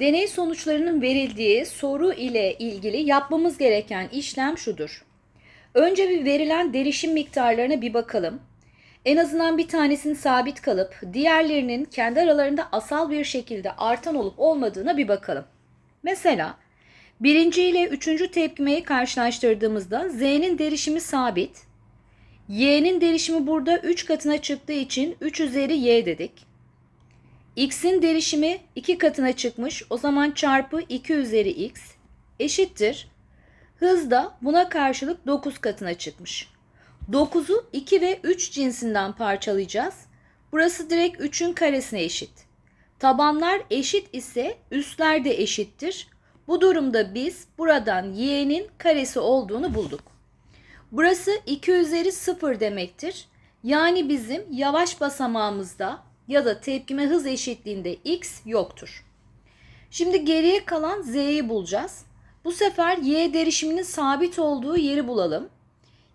Deney sonuçlarının verildiği soru ile ilgili yapmamız gereken işlem şudur. Önce bir verilen derişim miktarlarına bir bakalım. En azından bir tanesinin sabit kalıp diğerlerinin kendi aralarında asal bir şekilde artan olup olmadığına bir bakalım. Mesela birinci ile üçüncü tepkimeyi karşılaştırdığımızda Z'nin derişimi sabit. Y'nin derişimi burada 3 katına çıktığı için 3 üzeri Y dedik. X'in derişimi 2 katına çıkmış. O zaman çarpı 2 üzeri X eşittir. Hız da buna karşılık 9 katına çıkmış. 9'u 2 ve 3 cinsinden parçalayacağız. Burası direkt 3'ün karesine eşit. Tabanlar eşit ise üstler de eşittir. Bu durumda biz buradan y'nin karesi olduğunu bulduk. Burası 2 üzeri 0 demektir. Yani bizim yavaş basamağımızda ya da tepkime hız eşitliğinde x yoktur. Şimdi geriye kalan z'yi bulacağız. Bu sefer y derişiminin sabit olduğu yeri bulalım.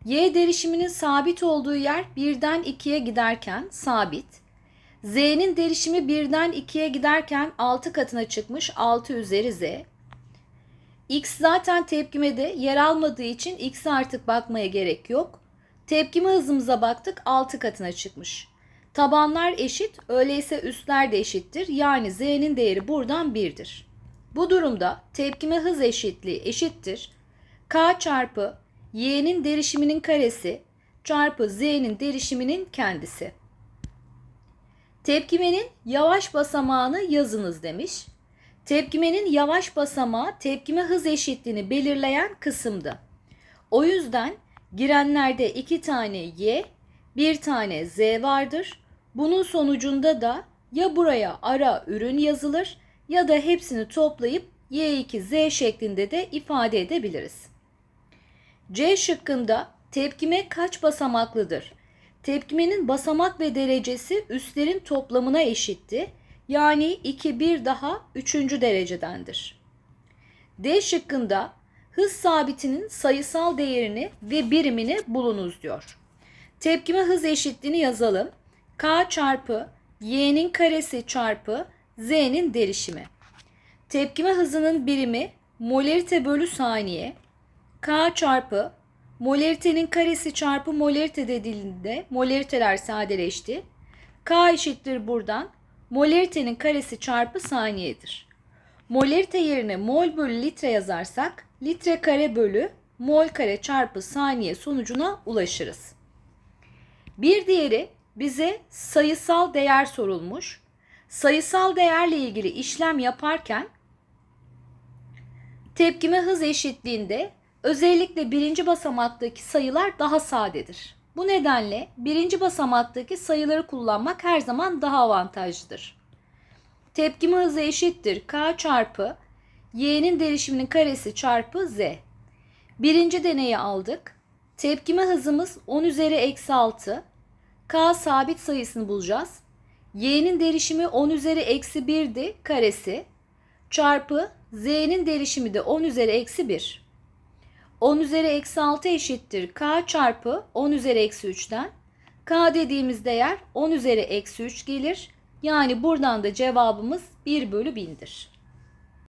Y derişiminin sabit olduğu yer 1'den 2'ye giderken sabit. Z'nin derişimi 1'den 2'ye giderken 6 katına çıkmış 6 üzeri Z. X zaten tepkimede yer almadığı için X'e artık bakmaya gerek yok. Tepkime hızımıza baktık 6 katına çıkmış. Tabanlar eşit öyleyse üstler de eşittir. Yani Z'nin değeri buradan 1'dir. Bu durumda tepkime hız eşitliği eşittir. K çarpı y'nin derişiminin karesi çarpı z'nin derişiminin kendisi. Tepkimenin yavaş basamağını yazınız demiş. Tepkimenin yavaş basamağı tepkime hız eşitliğini belirleyen kısımdı. O yüzden girenlerde iki tane y, bir tane z vardır. Bunun sonucunda da ya buraya ara ürün yazılır ya da hepsini toplayıp y2z şeklinde de ifade edebiliriz. C şıkkında tepkime kaç basamaklıdır? Tepkimenin basamak ve derecesi üstlerin toplamına eşitti. Yani 2 bir daha 3. derecedendir. D şıkkında hız sabitinin sayısal değerini ve birimini bulunuz diyor. Tepkime hız eşitliğini yazalım. K çarpı y'nin karesi çarpı z'nin derişimi. Tepkime hızının birimi molarite bölü saniye. K çarpı molaritenin karesi çarpı molarite dediğinde molariteler sadeleşti. K eşittir buradan molaritenin karesi çarpı saniyedir. Molarite yerine mol bölü litre yazarsak litre kare bölü mol kare çarpı saniye sonucuna ulaşırız. Bir diğeri bize sayısal değer sorulmuş. Sayısal değerle ilgili işlem yaparken tepkime hız eşitliğinde özellikle birinci basamaktaki sayılar daha sadedir. Bu nedenle birinci basamaktaki sayıları kullanmak her zaman daha avantajlıdır. Tepkime hızı eşittir k çarpı y'nin derişiminin karesi çarpı z. Birinci deneyi aldık. Tepkime hızımız 10 üzeri eksi 6. K sabit sayısını bulacağız. Y'nin derişimi 10 üzeri eksi 1'di karesi. Çarpı Z'nin derişimi de 10 üzeri eksi 1. 10 üzeri eksi 6 eşittir K çarpı 10 üzeri eksi 3'ten. K dediğimiz değer 10 üzeri eksi 3 gelir. Yani buradan da cevabımız 1 bölü 1000'dir.